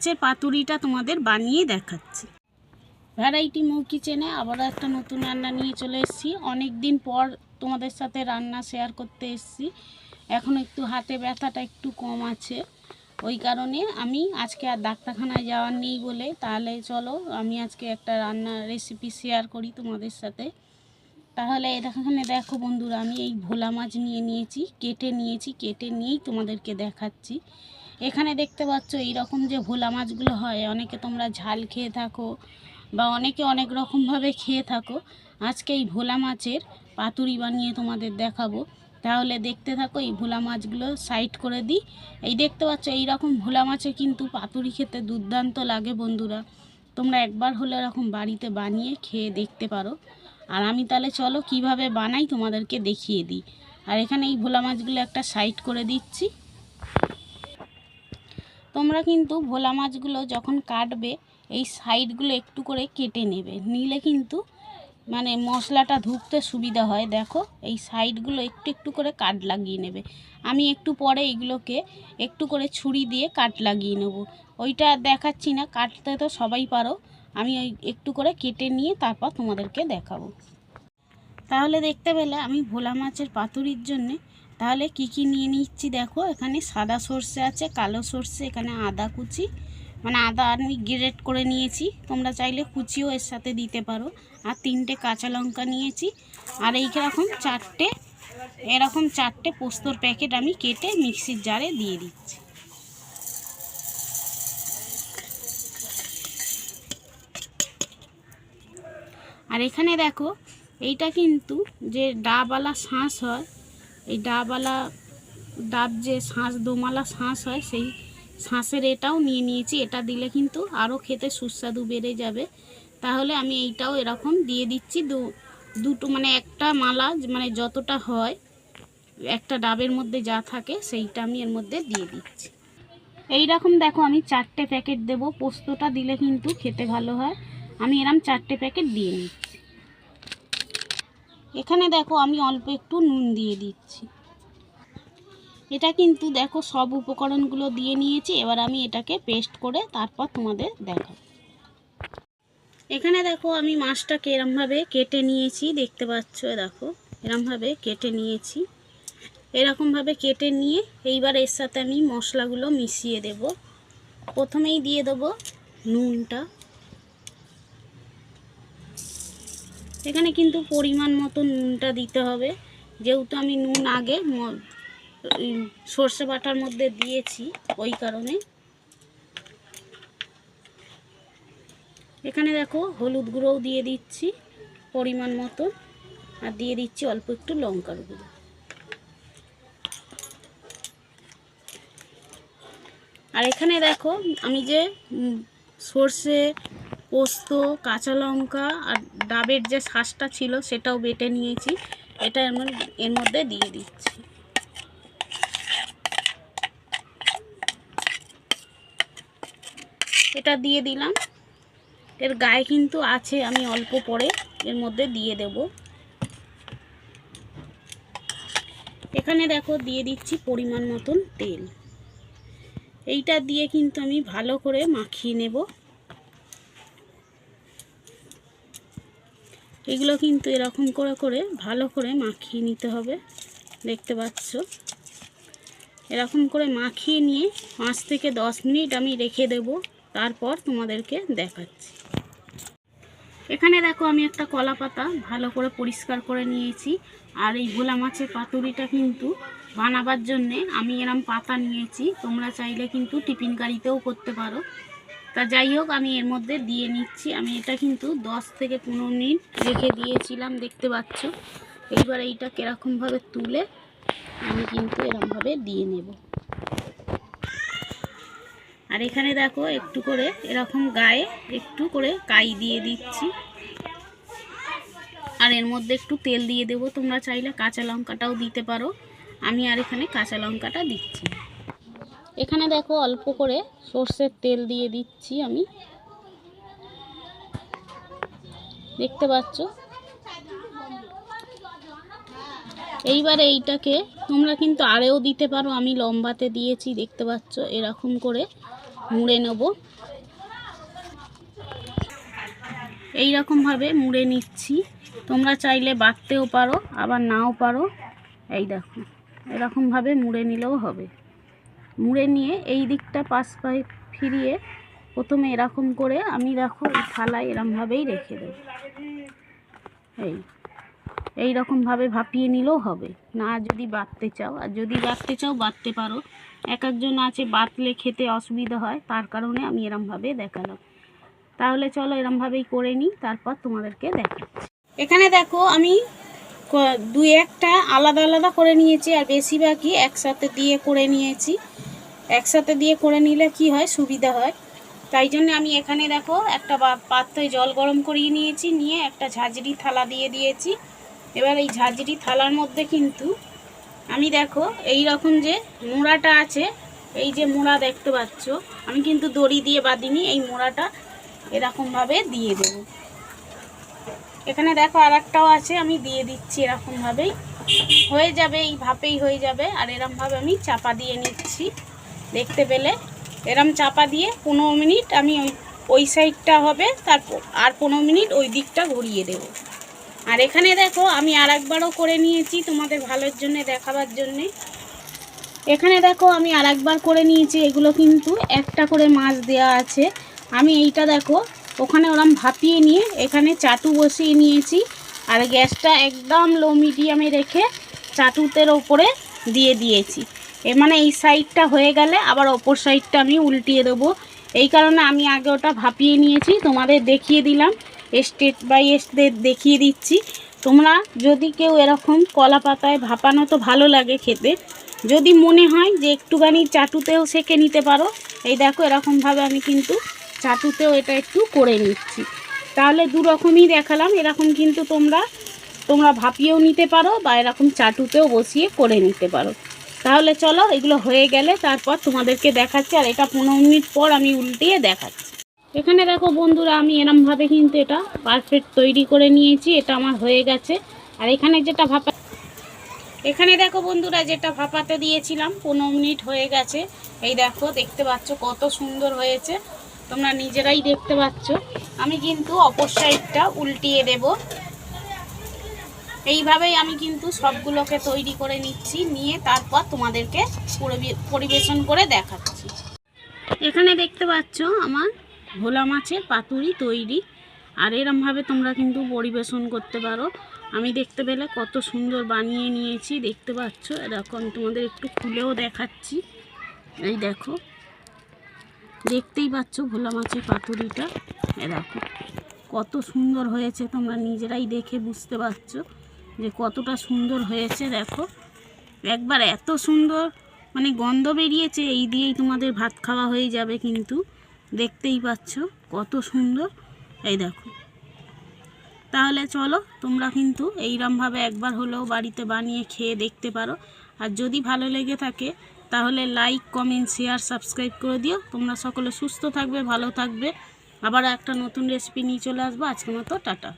মাছের পাতুরিটা তোমাদের বানিয়ে দেখাচ্ছি। ভ্যারাইটি মৌ কিচেনে আবারও একটা নতুন রান্না নিয়ে চলে এসেছি। অনেক দিন পর তোমাদের সাথে রান্না শেয়ার করতে এসেছি। এখন একটু হাতে ব্যথাটা একটু কম আছে। ওই কারণে আমি আজকে আর ডাক্তারখানায় যাওয়ার নেই বলে। তাহলে চলো, আমি আজকে একটা রান্নার রেসিপি শেয়ার করি তোমাদের সাথে। তাহলে এখানে দেখো বন্ধুরা, আমি এই ভোলা মাছ নিয়ে নিয়েছি, কেটে নিয়েছি, কেটে নিয়েই তোমাদেরকে দেখাচ্ছি। এখানে দেখতে পাচ্ছ এই রকম যে ভোলা মাছগুলো হয়, অনেকে তোমরা ঝাল খেয়ে থাকো বা অনেকে অনেক রকমভাবে খেয়ে থাকো। আজকে এই ভোলা মাছের পাতুরি বানিয়ে তোমাদের দেখাবো। তাহলে দেখতে থাকো এই ভোলা মাছগুলো সাইড করে দিই। এই দেখতে পাচ্ছ এই রকম ভোলা মাছে কিন্তু পাতুরি খেতে দুর্দান্ত লাগে বন্ধুরা। তোমরা একবার হলে এরকম বাড়িতে বানিয়ে খেয়ে দেখতে পারো। আর আমি তাহলে চলো কীভাবে বানাই তোমাদেরকে দেখিয়ে দিই। আর এখানে এই ভোলা মাছগুলো একটা সাইড করে দিচ্ছি। তোমরা কিন্তু ভোলা মাছগুলো যখন কাটবে, এই সাইডগুলো একটু করে কেটে নেবে। নিলে কিন্তু মানে মশলাটা ধুকতে সুবিধা হয়। দেখো, এই সাইডগুলো একটু একটু করে কাট লাগিয়ে নেবে। আমি একটু পরে এগুলোকে একটু করে ছুরি দিয়ে কাট লাগিয়ে নেব। ওইটা দেখাচ্ছি না, কাটতে তো সবাই পারো। আমি ওই একটু করে কেটে নিয়ে তারপর তোমাদেরকে দেখাবো। তাহলে দেখতে পেলে আমি ভোলা মাছের পাতুরির জন্যে তাহলে কি কি নিয়ে নিচ্ছি দেখো, এখানে সাদা সর্ষে আছে, কালো সর্ষে, এখানে আদা কুচি। মানে আদা আমি গ্রেট করে নিয়েছি, তোমরা চাইলে কুচিও এর সাথে দিতে পারো। আর তিনটে কাঁচা লঙ্কা নিয়েছি, আর এই রকম চারটে, এরকম চারটে পোস্তর প্যাকেট আমি কেটে মিক্সির জারে দিয়ে দিচ্ছি। আর এখানে দেখো, এইটা কিন্তু যে ডাবওয়ালা শাঁস হয় এই ডাবওয়ালা ডাব যে শাঁস, দোমালা শাঁস হয়, সেই শাঁসের এটাও নিয়ে নিয়েছি। এটা দিলে কিন্তু আরও খেতে সুস্বাদু বেড়ে যাবে। তাহলে আমি এইটাও এরকম দিয়ে দিচ্ছি। দু, দুটো মানে একটা মালা মানে যতটা হয়, একটা ডাবের মধ্যে যা থাকে, সেইটা আমি এর মধ্যে দিয়ে দিচ্ছি। এই রকম দেখো, আমি চারটে প্যাকেট দেব। পোস্তটা দিলে কিন্তু খেতে ভালো হয়। আমি এরম চারটে প্যাকেট দিয়ে নিচ্ছি। এখানে দেখো আমি অল্প একটু নুন দিয়ে দিচ্ছি। এটা কিন্তু দেখো সব উপকরণগুলো দিয়ে নিয়েছি, এবার আমি এটাকে পেস্ট করে তারপর তোমাদের দেখাবো। এখানে দেখো আমি মাছটাকে এরমভাবে কেটে নিয়েছি, দেখতে পাচ্ছ দেখো, এরমভাবে কেটে নিয়েছি। এরকমভাবে কেটে নিয়ে এইবার এর সাথে আমি মশলাগুলো মিশিয়ে দেব। প্রথমেই দিয়ে দেবো নুনটা। এখানে কিন্তু পরিমাণ মতো নুনটা দিতে হবে। যেহেতু আমি নুন আগে সর্ষে বাটার মধ্যে দিয়েছি ওই কারণে। এখানে দেখো হলুদ গুঁড়োও দিয়ে দিচ্ছি পরিমাণ মতো আর দিয়ে দিচ্ছি অল্প একটু লঙ্কার গুঁড়ো। আর এখানে দেখো আমি যে সর্ষে পোস্ত, কাঁচা লঙ্কা আর ডাবের যে শ্বাসটা ছিল সেটাও বেটে নিয়েছি। এটা এর মধ্যে দিয়ে দিচ্ছি। এটা দিয়ে দিলাম। এর গায়ে কিন্তু আছে, আমি অল্প পরে এর মধ্যে দিয়ে দেব। এখানে দেখো, দিয়ে দিচ্ছি পরিমাণ মতন তেল। এইটা দিয়ে কিন্তু আমি ভালো করে মাখিয়ে নেব। এগুলো কিন্তু এরকম করে করে ভালো করে মাখিয়ে নিতে হবে। দেখতে পাচ্ছ? এরকম করে মাখিয়ে নিয়ে পাঁচ থেকে দশ মিনিট আমি রেখে দেব, তারপর তোমাদেরকে দেখাচ্ছি। এখানে দেখো আমি একটা কলা পাতা ভালো করে পরিষ্কার করে নিয়েছি, আর এই ভোলা মাছের পাতুরিটা কিন্তু বানাবার জন্যে আমি এরম পাতা নিয়েছি, তোমরা চাইলে কিন্তু টিফিন কারিতেও করতে পারো। তা যাই হোক, আমি এর মধ্যে দিয়ে নিচ্ছি। আমি এটা কিন্তু দশ থেকে পনেরো মিনিট রেখে দিয়েছিলাম, দেখতে পাচ্ছ। এইবার এইটা কীরকমভাবে তুলে আমি কিন্তু এরমভাবে দিয়ে নেব। আর এখানে দেখো, একটু করে এরকম গায়ে একটু করে কাই দিয়ে দিচ্ছি। আর এর মধ্যে একটু তেল দিয়ে দেবো, তোমরা চাইলে কাঁচা লঙ্কাটাও দিতে পারো। আমি আর এখানে কাঁচা লঙ্কাটা দিচ্ছি। এখানে দেখো অল্প করে সর্ষের তেল দিয়ে দিচ্ছি আমি। দেখতে পাচ্ছ? এইবার এইটাকে তোমরা কিন্তু আরেও দিতে পারো, আমি লম্বাতে দিয়েছি, দেখতে পাচ্ছ? এরকম করে মুড়ে নেব। এই রকমভাবে মুড়ে নিচ্ছি। তোমরা চাইলে বাটতেও পারো, আবার নাও পারো। এই দেখো, এরকমভাবে মুড়ে নিলেও হবে। মুড়ে নিয়ে এই দিকটা পাশ পায়ে ফিরিয়ে প্রথমে এরকম করে আমি দেখো এই থালায় এরমভাবেই রেখে দেবো। এই এই রকমভাবে ভাপিয়ে নিলেও হবে। না যদি বাটতে চাও, আর যদি বাটতে চাও বাটতে পারো। এক একজন আছে বাটলে খেতে অসুবিধা হয়, তার কারণে আমি এরমভাবে দেখালাম। তাহলে চলো এরমভাবেই করে নিই, তারপর তোমাদেরকে দেখাচ্ছি। এখানে দেখো আমি দুই একটা আলাদা আলাদা করে নিয়েছি, আর বেশিরভাগই একসাথে দিয়ে করে নিয়েছি। একসাথে দিয়ে করে নিলে কি হয়? সুবিধা হয়। তাই জন্য আমি এখানে দেখো একটা পাত্রে জল গরম করিয়ে নিয়েছি, নিয়ে একটা ঝাঁঝরি থালা দিয়ে দিয়েছি। এবার এই ঝাঁঝরি থালার মধ্যে কিন্তু আমি দেখো এই রকম যে মোড়াটা আছে, এই যে মোড়া দেখতে পাচ্ছ, আমি কিন্তু দড়ি দিয়ে বাঁধিনি, এই মোড়াটা এরকমভাবে দিয়ে দেব। এখানে দেখো আর একটাও আছে, আমি দিয়ে দিচ্ছি এরকমভাবেই হয়ে যাবে, এই ভাপেই হয়ে যাবে, আর এরমভাবে আমি চাপা দিয়ে নিচ্ছি। দেখতে পেলে। এরম চাপা দিয়ে পনেরো মিনিট আমি ওই ওই সাইডটা হবে, তারপর আর পনেরো মিনিট ওই দিকটা ঘুরিয়ে দেব। আর এখানে দেখো, আমি আর একবারও করে নিয়েছি তোমাদের ভালোর জন্য, দেখাবার জন্যে। এখানে দেখো, আমি আর একবার করে নিয়েছি, এগুলো কিন্তু একটা করে মাছ দেওয়া আছে। আমি এইটা দেখো, ওখানে ওরম ভাপিয়ে নিয়ে এখানে চাটু বসিয়ে নিয়েছি। আর গ্যাসটা একদম লো মিডিয়ামে রেখে চাটুতের ওপরে দিয়ে দিয়েছি। এ মানে এই সাইডটা হয়ে গেলে আবার ওপর সাইডটা আমি উল্টিয়ে দেবো। এই কারণে আমি আগে ওটা ভাপিয়ে নিয়েছি, তোমাদের দেখিয়ে দিলাম স্টেট বাই স্টেট দেখিয়ে দিচ্ছি। তোমরা যদি কেউ এরকম কলা পাতায় ভাপানো তো ভালো লাগে খেতে, যদি মনে হয় যে একটুখানি চাটুতেও সেঁকে নিতে পারো, এই দেখো এরকমভাবে আমি কিন্তু চাটুতেও এটা একটু করে নিচ্ছি। তাহলে দু রকমই দেখালাম, এরকম কিন্তু তোমরা তোমরা ভাপিয়েও নিতে পারো বা এরকম চাটুতেও বসিয়ে করে নিতে পারো। তাহলে চলো, এগুলো হয়ে গেলে তারপর তোমাদেরকে দেখাচ্ছি, আর এটা পনেরো মিনিট পর আমি উল্টিয়ে দেখাচ্ছি। এখানে দেখো বন্ধুরা, আমি এরমভাবে কিন্তু এটা পারফেক্ট তৈরি করে নিয়েছি, এটা আমার হয়ে গেছে। আর এখানে যেটা ভাপা এখানে দেখো বন্ধুরা, যেটা ভাপাতে দিয়েছিলাম, পনেরো মিনিট হয়ে গেছে। এই দেখো, দেখতে পাচ্ছ কত সুন্দর হয়েছে। তোমরা নিজেরাই দেখতে পাচ্ছ। আমি কিন্তু অপর সাইডটা উল্টিয়ে দেব। এইভাবেই আমি কিন্তু সবগুলোকে তৈরি করে নিচ্ছি, নিয়ে তারপর তোমাদেরকে পরিবে- পরিবেশন করে দেখাচ্ছি। এখানে দেখতে পাচ্ছ আমার ভোলা মাছের পাতুরি তৈরি, আর এরমভাবে তোমরা কিন্তু পরিবেশন করতে পারো। আমি দেখতে পেলে কত সুন্দর বানিয়ে নিয়েছি, দেখতে পাচ্ছ? এরকম তোমাদের একটু খুলেও দেখাচ্ছি। এই দেখো, দেখতেই পাচ্ছ ভোলা মাছের পাতুরিটা? এরকম কত সুন্দর হয়েছে, তোমরা নিজেরাই দেখে বুঝতে পারছ। যে কতটা সুন্দর হয়েছে, দেখো। একবার এত সুন্দর মানে গন্ধ বেরিয়েছে, এই দিয়েই তোমাদের ভাত খাওয়া হয়ে যাবে কিন্তু। দেখতেই পাচ্ছ কত সুন্দর। এই দেখো। তাহলে চলো, তোমরা কিন্তু এইরমভাবে একবার হলেও বাড়িতে বানিয়ে খেয়ে দেখতে পারো। আর যদি ভালো লেগে থাকে, তাহলে লাইক কমেন্ট শেয়ার সাবস্ক্রাইব করে দিও। তোমরা সকলে সুস্থ থাকবে, ভালো থাকবে। আবার একটা নতুন রেসিপি নিয়ে চলে আসব। আজকের মতো টাটা।